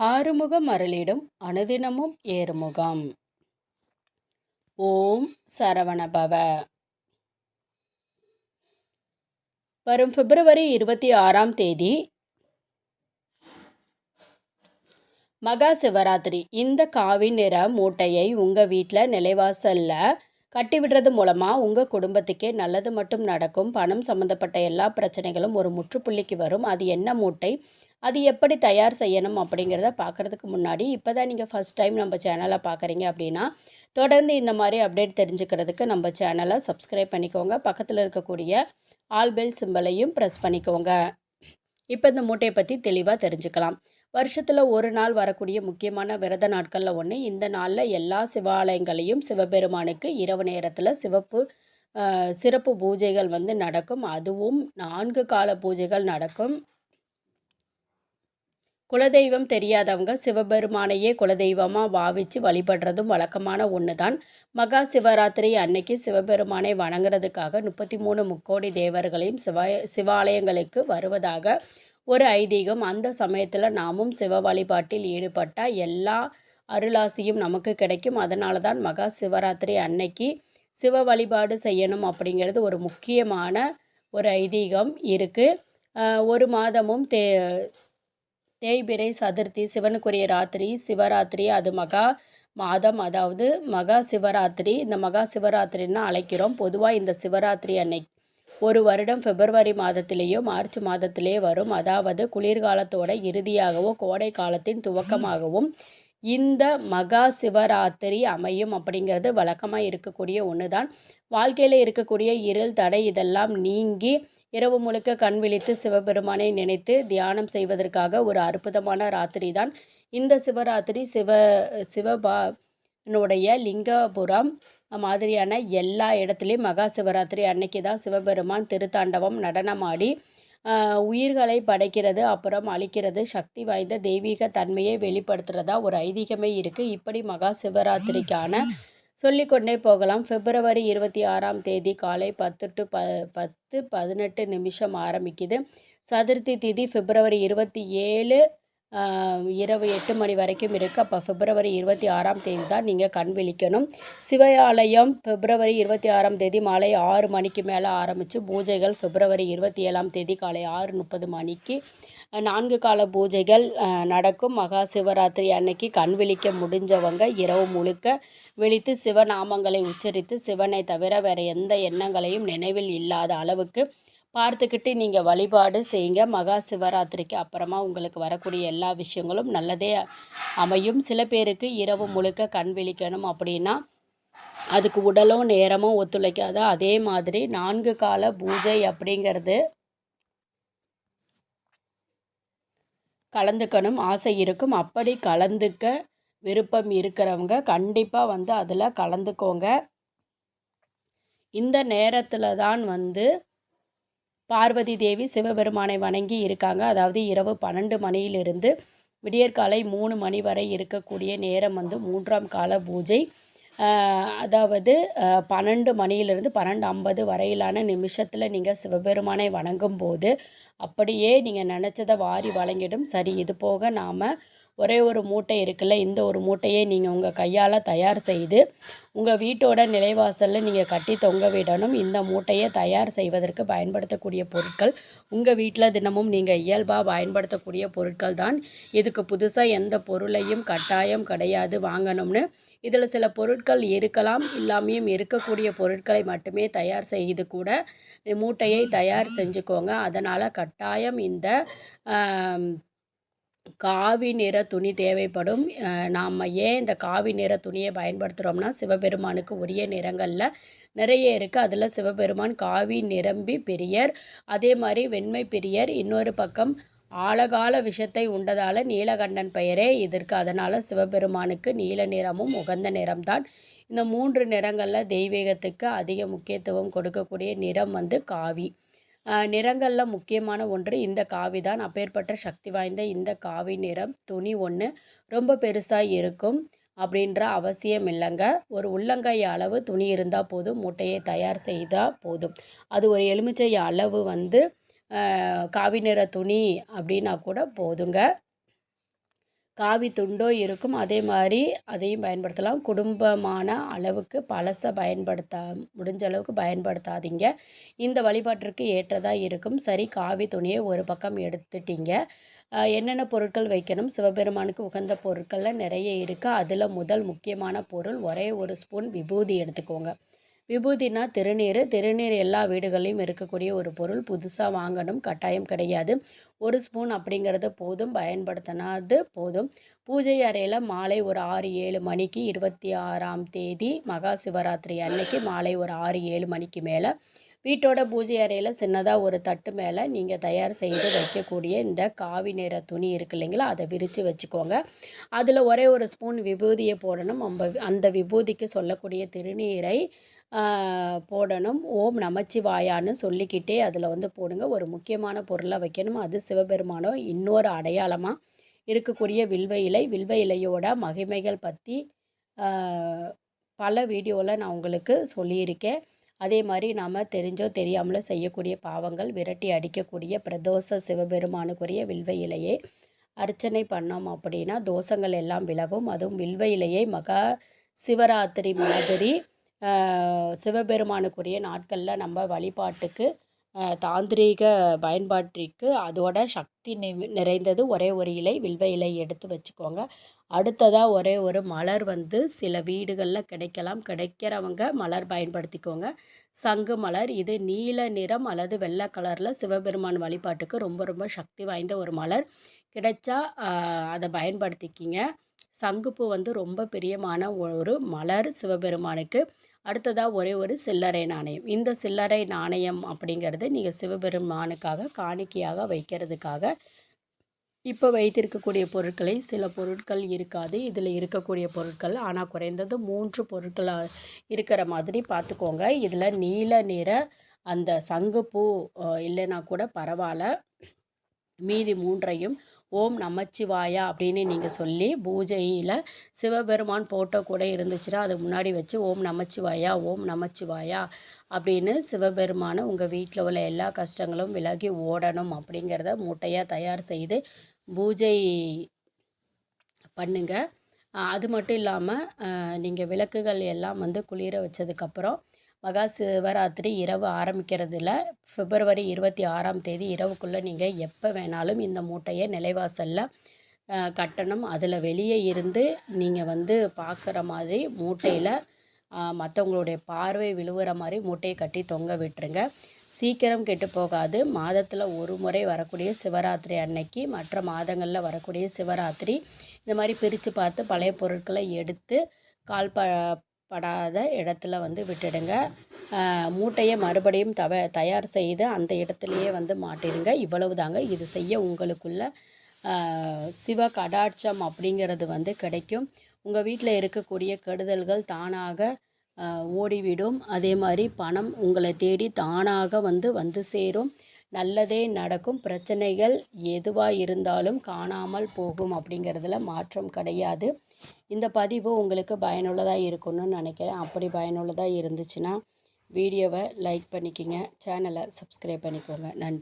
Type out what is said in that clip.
ஆறுமுகம் அருளிடும் அனுதினமும் ஏறுமுகம். ஓம் சரவணபவ. வரும் பிப்ரவரி இருபத்தி ஆறாம் தேதி மகா சிவராத்திரி. இந்த காவி நிற மூட்டையை உங்கள் வீட்டில் நிலைவாசலில் கட்டி விடுறது மூலமாக உங்கள் குடும்பத்துக்கே நல்லது மட்டும் நடக்கும். பணம் சம்மந்தப்பட்ட எல்லா பிரச்சனைகளும் ஒரு முற்றுப்புள்ளிக்கு வரும். அது என்ன மூட்டை? அது எப்படி தயார் செய்யணும் அப்படிங்கிறத பார்க்குறதுக்கு முன்னாடி இப்போ தான் நீங்கள் ஃபஸ்ட் டைம் நம்ம சேனலை பார்க்குறீங்க அப்படின்னா தொடர்ந்து இந்த மாதிரி அப்டேட் தெரிஞ்சுக்கிறதுக்கு நம்ம சேனலை சப்ஸ்கிரைப் பண்ணிக்கோங்க. பக்கத்தில் இருக்கக்கூடிய ஆல் பெல் சிம்பலையும் ப்ரெஸ் பண்ணிக்கோங்க. இப்போ இந்த மூட்டையை பற்றி தெளிவாக தெரிஞ்சுக்கலாம். வருஷத்தில் ஒரு நாள் வரக்கூடிய முக்கியமான விரத நாட்களில் ஒன்று இந்த நாளில் எல்லா சிவாலயங்களையும் சிவபெருமானுக்கு இரவு நேரத்தில் சிவப்பு சிறப்பு பூஜைகள் வந்து நடக்கும். அதுவும் நான்கு கால பூஜைகள் நடக்கும். குலதெய்வம் தெரியாதவங்க சிவபெருமானையே குலதெய்வமாக பாவித்து வழிபடுறதும் வழக்கமான ஒன்று தான் மகா சிவராத்திரி அன்னைக்கு சிவபெருமானை வணங்குறதுக்காக முப்பத்தி மூணு முக்கோடி தேவர்களையும் சிவ சிவாலயங்களுக்கு வருவதாக ஒரு ஐதீகம். அந்த சமயத்தில் நாமும் சிவ வழிபாட்டில் ஈடுபட்டால் எல்லா அருளாசியும் நமக்கு கிடைக்கும். அதனால தான் மகா சிவராத்திரி அன்னைக்கு சிவ வழிபாடு செய்யணும் அப்படிங்கிறது ஒரு முக்கியமான ஒரு ஐதீகம் இருக்குது ஒரு மாதமும் தே தேய்பிரை சதுர்த்தி சிவனுக்குரிய ராத்திரி சிவராத்திரி அது மகா மாதம். அதாவது மகா சிவராத்திரி. இந்த மகா சிவராத்திரின்னு அழைக்கிறோம். பொதுவாக இந்த சிவராத்திரி அன்னைக்கு ஒரு வருடம் பிப்ரவரி மாதத்திலேயோ மார்ச் மாதத்திலேயே வரும். அதாவது குளிர்காலத்தோட இறுதியாகவோ கோடை காலத்தின் துவக்கமாகவும் இந்த மகா சிவராத்திரி அமையும் அப்படிங்கிறது வழக்கமாக இருக்கக்கூடிய ஒன்று தான் வாழ்க்கையில் இருக்கக்கூடிய இருள் தடை இதெல்லாம் நீங்கி இரவு முழுக்க கண் விழித்து சிவபெருமானை நினைத்து தியானம் செய்வதற்காக ஒரு அற்புதமான ராத்திரி தான் இந்த சிவராத்திரி சிவ சிவபானுடைய லிங்கபுரம் மாதிரியான எல்லா இடத்துலையும் மகா சிவராத்திரி அன்னைக்கு தான் சிவபெருமான் திருத்தாண்டவம் நடனமாடி உயிர்களை படைக்கிறது அப்புறம் அழிக்கிறது சக்தி வாய்ந்த தெய்வீக தன்மையை வெளிப்படுத்துகிறதா ஒரு ஐதீகமே இருக்குது இப்படி மகா சிவராத்திரிக்கான சொல்லிக்கொண்டே போகலாம். பிப்ரவரி இருபத்தி ஆறாம் தேதி காலை பத்து டு ப பத்து பதினெட்டு நிமிஷம் ஆரம்பிக்குது. சதுர்த்தி திதி பிப்ரவரி இருபத்தி ஏழு இரவு எட்டு மணி வரைக்கும் இருக்குது அப்போ பிப்ரவரி இருபத்தி ஆறாம் தேதி தான் நீங்கள் கண் விழிக்கணும். சிவாலயம் பிப்ரவரி இருபத்தி ஆறாம் தேதி மாலை ஆறு மணிக்கு மேலே ஆரம்பித்து பூஜைகள் பிப்ரவரி இருபத்தி ஏழாம் தேதி காலை ஆறு முப்பது மணிக்கு நான்கு கால பூஜைகள் நடக்கும். மகா சிவராத்திரி அன்னைக்கு கண் விழிக்க முடிஞ்சவங்க இரவு முழுக்க விழித்து சிவநாமங்களை உச்சரித்து சிவனை தவிர வேறு எந்த எண்ணங்களையும் நினைவில் இல்லாத அளவுக்கு பார்த்துக்கிட்டு நீங்கள் வழிபாடு செய்யுங்க. மகா சிவராத்திரிக்கு அப்புறமா உங்களுக்கு வரக்கூடிய எல்லா விஷயங்களும் நல்லதே அமையும். சில பேருக்கு இரவு முழுக்க கண் விழிக்கணும் அப்படின்னா அதுக்கு உடலும் நேரமும் ஒத்துழைக்காது அதே மாதிரி நான்கு கால பூஜை அப்படிங்கிறது கலந்துக்கணும். ஆசை இருக்கும். அப்படி கலந்துக்க விருப்பம் இருக்கிறவங்க கண்டிப்பாக வந்து அதில் கலந்துக்கோங்க. இந்த நேரத்தில் தான் வந்து பார்வதி தேவி சிவபெருமானை வணங்கி இருக்காங்க. அதாவது இரவு பன்னெண்டு மணியிலிருந்து விடியற்காலை மூணு மணி வரை இருக்கக்கூடிய நேரம் வந்து மூன்றாம் கால பூஜை. அதாவது பன்னெண்டு மணியிலிருந்து பன்னெண்டு ஐம்பது வரையிலான நிமிஷத்தில் நீங்கள் சிவபெருமானை வணங்கும் போது அப்படியே நீங்கள் நினச்சதை வாரி வழங்கிடும். சரி இது போக நாம் ஒரே ஒரு மூட்டை இருக்குல்ல இந்த ஒரு மூட்டையை நீங்கள் உங்கள் கையால் தயார் செய்து உங்கள் வீட்டோட நிலைவாசலில் நீங்கள் கட்டி தொங்க விடணும். இந்த மூட்டையை தயார் செய்வதற்கு பயன்படுத்தக்கூடிய பொருட்கள் உங்கள் வீட்டில் தினமும் நீங்கள் இயல்பாக பயன்படுத்தக்கூடிய பொருட்கள் தான். இதுக்கு புதுசாக எந்த பொருளையும் கட்டாயம் கிடையாது வாங்கணும்னு. இதில் சில பொருட்கள் இருக்கலாம் இல்லாமையும் இருக்கக்கூடிய பொருட்களை மட்டுமே தயார் செய்து கூட மூட்டையை தயார் செஞ்சுக்கோங்க. அதனால் கட்டாயம் இந்த காவி நிற துணி தேவைப்படும். நாம் ஏன் இந்த காவி நிற துணியை பயன்படுத்துகிறோம்னா சிவபெருமானுக்கு உரிய நிறங்களில் நிறைய இருக்குது அதில் சிவபெருமான் காவி நிரம்பி பெரியர். அதே மாதிரி வெண்மை பெரியர். இன்னொரு பக்கம் ஆழகால விஷத்தை உண்டதால் நீலகண்டன் பெயரே இதற்கு. அதனால் சிவபெருமானுக்கு நீல நிறமும் உகந்த நிறம்தான். இந்த மூன்று நிறங்களில் தெய்வீகத்துக்கு அதிக முக்கியத்துவம் கொடுக்கக்கூடிய நிறம் வந்து காவி. நிறங்களில் முக்கியமான ஒன்று இந்த காவி தான் அப்பேற்பட்ட சக்தி வாய்ந்த இந்த காவி நிறம் துணி ஒன்று ரொம்ப பெருசாக இருக்கும் அப்படின்ற அவசியம் இல்லைங்க. ஒரு உள்ளங்கை அளவு துணி இருந்தால் போதும் மூட்டையை தயார் செய்தால் போதும். அது ஒரு எலுமிச்சை அளவு வந்து காவி நிற துணி அப்படின்னா கூட போதுங்க. காவி துண்டோ இருக்கும். அதே மாதிரி அதையும் பயன்படுத்தலாம். குடும்பமான அளவுக்கு பழசை பயன்படுத்த முடிஞ்ச அளவுக்கு பயன்படுத்தாதீங்க. இந்த வழிபாட்டிற்கு ஏற்றதாக இருக்கும். சரி காவி துணியை ஒரு பக்கம் எடுத்துட்டீங்க. என்னென்ன பொருட்கள் வைக்கணும்? சிவபெருமானுக்கு உகந்த பொருட்களில் நிறைய இருக்குது அதில் முதல் முக்கியமான பொருள் ஒரே ஒரு ஸ்பூன் விபூதி எடுத்துக்கோங்க. விபூதினா திருநீர். திருநீர் எல்லா வீடுகள்லையும் இருக்கக்கூடிய ஒரு பொருள். புதுசாக வாங்கணும். கட்டாயம் கிடையாது. ஒரு ஸ்பூன் அப்படிங்கிறது போதும். பயன்படுத்தினாது போதும். பூஜை அறையில் மாலை ஒரு ஆறு ஏழு மணிக்கு இருபத்தி ஆறாம் தேதி மகா சிவராத்திரி அன்னைக்கு மாலை ஒரு ஆறு ஏழு மணிக்கு மேலே. வீட்டோட பூஜை அறையில் சின்னதாக ஒரு தட்டு மேலே நீங்கள் தயார் செய்து வைக்கக்கூடிய இந்த காவி நிற துணி இருக்கு இல்லைங்களா? அதை விரித்து வச்சுக்கோங்க. அதில் ஒரே ஒரு ஸ்பூன் விபூதியை போடணும். அந்த விபூதிக்கு சொல்லக்கூடிய திருநீரை போடணும். ஓம் நமச்சிவாயான்னு சொல்லிக்கிட்டே அதில் வந்து போடுங்க. ஒரு முக்கியமான பொருளாக வைக்கணும். அது சிவபெருமானோ இன்னொரு அடையாளமாக இருக்கக்கூடிய வில்வ இலை. வில்வ இலையோட மகிமைகள் பற்றி பல வீடியோவில் நான் உங்களுக்கு சொல்லியிருக்கேன். அதே மாதிரி நாம் தெரிஞ்சோ தெரியாமலோ செய்யக்கூடிய பாவங்கள் விரட்டி அடிக்கக்கூடிய பிரதோஷ சிவபெருமானுக்குரிய வில்வ இலையை அர்ச்சனை பண்ணோம் அப்படின்னா தோஷங்கள் எல்லாம் விலகும். அதுவும் வில்வ இலையை மகா சிவராத்திரி மாதிரி சிவபெருமானுக்குரிய நாட்களில் நம்ம வழிபாட்டுக்கு தாந்திரீக பயன்பாட்டிற்கு அதோட சக்தி நிறைந்தது ஒரே ஒரு இலை வில்வ இலை எடுத்து வச்சுக்கோங்க. அடுத்ததாக ஒரே ஒரு மலர் வந்து சில வீடுகளில் கிடைக்கலாம். கிடைக்கிறவங்க மலர் பயன்படுத்திக்கோங்க. சங்கு மலர் இது நீல நிறம் அல்லது வெள்ளை கலரில் சிவபெருமான் வழிபாட்டுக்கு ரொம்ப ரொம்ப சக்தி வாய்ந்த ஒரு மலர். கிடைச்சா அதை பயன்படுத்திக்கிங்க. சங்குப்பூ வந்து ரொம்ப பிரியமான ஒரு மலர் சிவபெருமானுக்கு. அடுத்ததாக ஒரே ஒரு சில்லறை நாணயம். இந்த சில்லறை நாணயம் அப்படிங்கிறது நீங்கள் சிவபெருமானுக்காக காணிக்கையாக வைக்கிறதுக்காக இப்போ வைத்திருக்கக்கூடிய பொருட்களை சில பொருட்கள் இருக்காது. இதில் இருக்கக்கூடிய பொருட்கள் ஆனால் குறைந்தது மூன்று பொருட்களாக இருக்கிற மாதிரி பார்த்துக்கோங்க இதில் நீல நிற அந்த சங்குப்பூ இல்லைன்னா கூட பரவாயில்ல. மீதி மூன்றையும் ஓம் நமச்சிவாயா அப்படின்னு நீங்கள் சொல்லி பூஜையில் சிவபெருமான் போட்டோ கூட இருந்துச்சுன்னா அது முன்னாடி வச்சு ஓம் நமச்சிவாயா ஓம் நமச்சிவாயா அப்படின்னு சிவபெருமானை உங்கள் வீட்டில் உள்ள எல்லா கஷ்டங்களும் விலகி ஓடணும் அப்படிங்கிறத மூட்டையாக தயார் செய்து பூஜை பண்ணுங்கள் அது மட்டும் இல்லாமல் நீங்கள் விளக்குகள் எல்லாம் வந்து குளிர வச்சதுக்கப்புறம் மகா சிவராத்திரி இரவு ஆரம்பிக்கிறதுல பிப்ரவரி இருபத்தி ஆறாம் தேதி இரவுக்குள்ளே நீங்கள் எப்போ வேணாலும் இந்த மூட்டையை நிலைவாசலில் கட்டணும். அதில் வெளியே இருந்து நீங்கள் வந்து பார்க்குற மாதிரி மூட்டையில் மற்றவங்களுடைய பார்வை விழுவுற மாதிரி மூட்டையை கட்டி தொங்க விட்டுருங்க. சீக்கிரம் கெட்டு போகாது. மாதத்தில் ஒரு முறை வரக்கூடிய சிவராத்திரி அன்னைக்கு மற்ற மாதங்களில் வரக்கூடிய சிவராத்திரி இந்த மாதிரி பிரித்து பார்த்து பழைய பொருட்களை எடுத்து கால் ப படாத இடத்துல வந்து விட்டுடுங்க. மூட்டையை மறுபடியும் தவ தயார் செய்து அந்த இடத்துலையே வந்து மாட்டிடுங்க. இவ்வளவு தாங்க இது செய்ய உங்களுக்குள்ள சிவ கடாட்சம் அப்படிங்கிறது வந்து கிடைக்கும். உங்கள் வீட்டில் இருக்கக்கூடிய கெடுதல்கள் தானாக ஓடிவிடும். அதே மாதிரி பணம் உங்களை தேடி தானாக வந்து வந்து சேரும். நல்லதே நடக்கும். பிரச்சனைகள் எதுவாக இருந்தாலும் காணாமல் போகும் அப்படிங்கிறதுல மாற்றம் கிடையாது. இந்த பதிவு உங்களுக்கு பயனுள்ளதாக இருக்கும்னு நினைக்கிறேன். அப்படி பயனுள்ளதாக இருந்துச்சுன்னா வீடியோவை லைக் பண்ணிக்கோங்க சேனலை சப்ஸ்கிரைப் பண்ணிக்கோங்க. நன்றி.